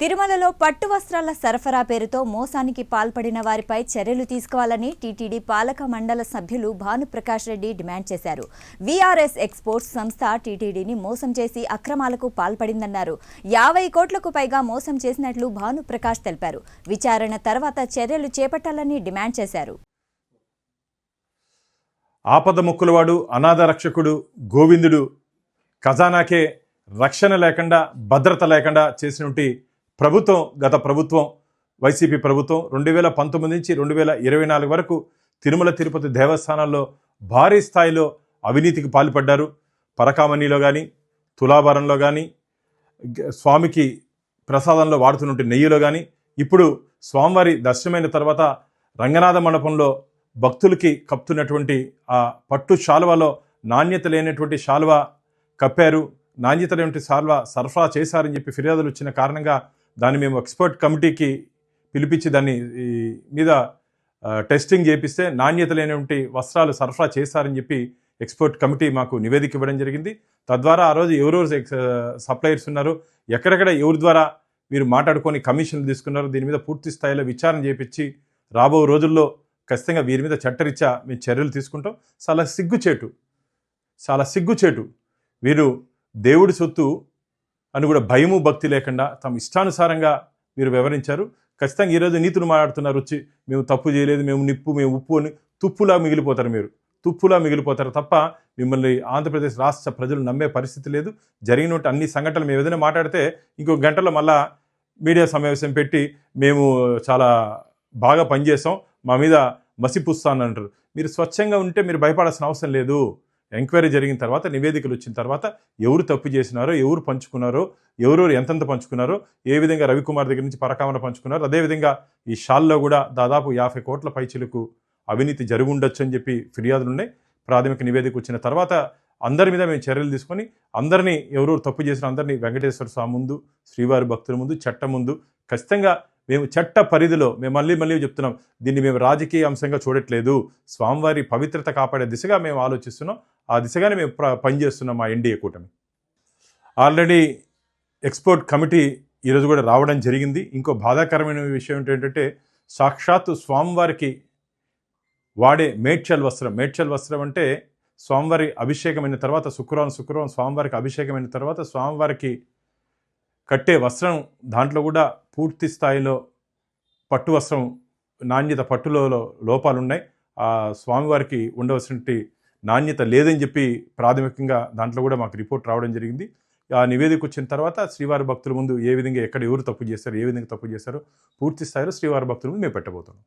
తిరుమలలో పట్టు వస్త్రాల సరఫరా పేరుతో మోసానికి పాల్పడిన వారిపై చర్యలు తీసుకోవాలని టీటీడీ పాలక మండల సభ్యులు భానుప్రకాష్ రెడ్డి డిమాండ్ చేశారు. వీఆర్ఎస్ ఎక్స్పోర్ట్స్ సంస్థ టీటీడీని మోసం చేసి అక్రమాలకు పాల్పడిందన్నారు. యాభై కోట్లకు పైగా మోసం చేసినట్లు భానుప్రకాష్ తెలిపారు. విచారణ తర్వాత చర్యలు చేపట్టాలని డిమాండ్ చేశారు. ఆపద ముక్కులవాడు అనాథ రక్షకుడు గోవిందుడు ఖజానాకే రక్షణ లేకుండా భద్రత లేకుండా చేసినటువంటి ప్రభుత్వం గత ప్రభుత్వం వైసీపీ ప్రభుత్వం రెండు వేల పంతొమ్మిది నుంచి రెండు వేల ఇరవై నాలుగు వరకు తిరుమల తిరుపతి దేవస్థానాల్లో భారీ స్థాయిలో అవినీతికి పాల్పడ్డారు. పరకామణిలో కానీ తులాభారంలో కానీ స్వామికి ప్రసాదంలో వాడుతున్నట్టు నెయ్యిలో కానీ ఇప్పుడు స్వామివారి దర్శనమైన తర్వాత రంగనాథ మండపంలో భక్తులకి కప్తున్నటువంటి ఆ పట్టు శాలువలో నాణ్యత లేనటువంటి శాలువ కప్పారు. నాణ్యత లేనటువంటి శాలువ సరఫరా చేశారని చెప్పి ఫిర్యాదులు వచ్చిన కారణంగా దాన్ని మేము ఎక్స్పర్ట్ కమిటీకి పిలిపించి దాన్ని ఈ మీద టెస్టింగ్ చేపిస్తే నాణ్యత లేనటువంటి వస్త్రాలు సరఫరా చేశారని చెప్పి ఎక్స్పర్ట్ కమిటీ మాకు నివేదిక ఇవ్వడం జరిగింది. తద్వారా ఆ రోజు ఎవరెవరు ఎక్స్ సప్లయర్స్ ఉన్నారు ఎక్కడెక్కడ ఎవరి ద్వారా మీరు మాట్లాడుకొని కమిషన్లు తీసుకున్నారు దీని మీద పూర్తి స్థాయిలో విచారణ చేపించి రాబో రోజుల్లో ఖచ్చితంగా వీరి మీద చట్టరీత్యా మేము చర్యలు తీసుకుంటాం. చాలా సిగ్గుచేటు చాలా సిగ్గుచేటు. వీరు దేవుడి సొత్తు అని కూడా భయము భక్తి లేకుండా తమ ఇష్టానుసారంగా మీరు వివరించారు. ఖచ్చితంగా ఈరోజు నీతులు మాట్లాడుతున్నారు వచ్చి మేము తప్పు చేయలేదు మేము నిప్పు మేము ఉప్పు అని తుప్పులా మిగిలిపోతారు మీరు. తుప్పులా మిగిలిపోతారు తప్ప మిమ్మల్ని ఆంధ్రప్రదేశ్ రాష్ట్ర ప్రజలు నమ్మే పరిస్థితి లేదు. జరిగినట్టు అన్ని సంఘటనలు మేము ఏదైనా మాట్లాడితే ఇంకో గంటలో మళ్ళా మీడియా సమావేశం పెట్టి మేము చాలా బాగా పనిచేసాం మా మీద మసిపుస్తాను అంటారు. మీరు స్వచ్ఛంగా ఉంటే మీరు భయపడాల్సిన అవసరం లేదు. ఎంక్వైరీ జరిగిన తర్వాత నివేదికలు వచ్చిన తర్వాత ఎవరు తప్పు చేసినారో ఎవరు పంచుకున్నారో ఎవరెవరు ఎంతెంత పంచుకున్నారో ఏ విధంగా రవికుమార్ దగ్గర నుంచి పరకామన పంచుకున్నారో అదేవిధంగా ఈ షాల్లో కూడా దాదాపు యాభై కోట్ల పైచిలకు అవినీతి జరిగి ఉండొచ్చు అని చెప్పి ఫిర్యాదులు ఉన్నాయి ప్రాథమిక నివేదిక వచ్చిన తర్వాత అందరి మీద మేము చర్యలు తీసుకొని అందరినీ ఎవరెవరు తప్పు చేసిన అందరినీ వెంకటేశ్వర స్వామి ముందు శ్రీవారి భక్తుల ముందు చట్టం ముందు ఖచ్చితంగా మేము చట్ట పరిధిలో మేము మళ్ళీ మళ్ళీ చెప్తున్నాం దీన్ని మేము రాజకీయ అంశంగా చూడట్లేదు స్వామివారి పవిత్రత కాపాడే దిశగా మేము ఆలోచిస్తున్నాం ఆ దిశగానే మేము పనిచేస్తున్నాం మా ఎన్డీఏ కూటమి. ఆల్రెడీ ఎక్స్పోర్ట్ కమిటీ ఈరోజు కూడా రావడం జరిగింది. ఇంకో బాధాకరమైన విషయం ఏంటంటే సాక్షాత్తు స్వామివారికి వాడే మేడ్చల్ వస్త్రం. మేడ్చల్ వస్త్రం అంటే స్వామివారి అభిషేకమైన తర్వాత శుక్రవారం శుక్రవారం స్వామివారికి అభిషేకమైన తర్వాత స్వామివారికి కట్టే వస్త్రం దాంట్లో కూడా పూర్తి స్థాయిలో పట్టు వస్త్రం నాణ్యత పట్టులో లోపాలు ఉన్నాయి ఆ స్వామివారికి ఉండవలసినటువంటి నాణ్యత లేదని చెప్పి ప్రాథమికంగా దాంట్లో కూడా మాకు రిపోర్ట్ రావడం జరిగింది. ఆ నివేదిక వచ్చిన తర్వాత శ్రీవారి భక్తుల ముందు ఏ విధంగా ఎక్కడ ఎవరు తప్పు చేశారు ఏ విధంగా తప్పు చేశారో పూర్తి స్థాయిలో శ్రీవారి భక్తుల ముందు మేము పెట్టబోతున్నాం.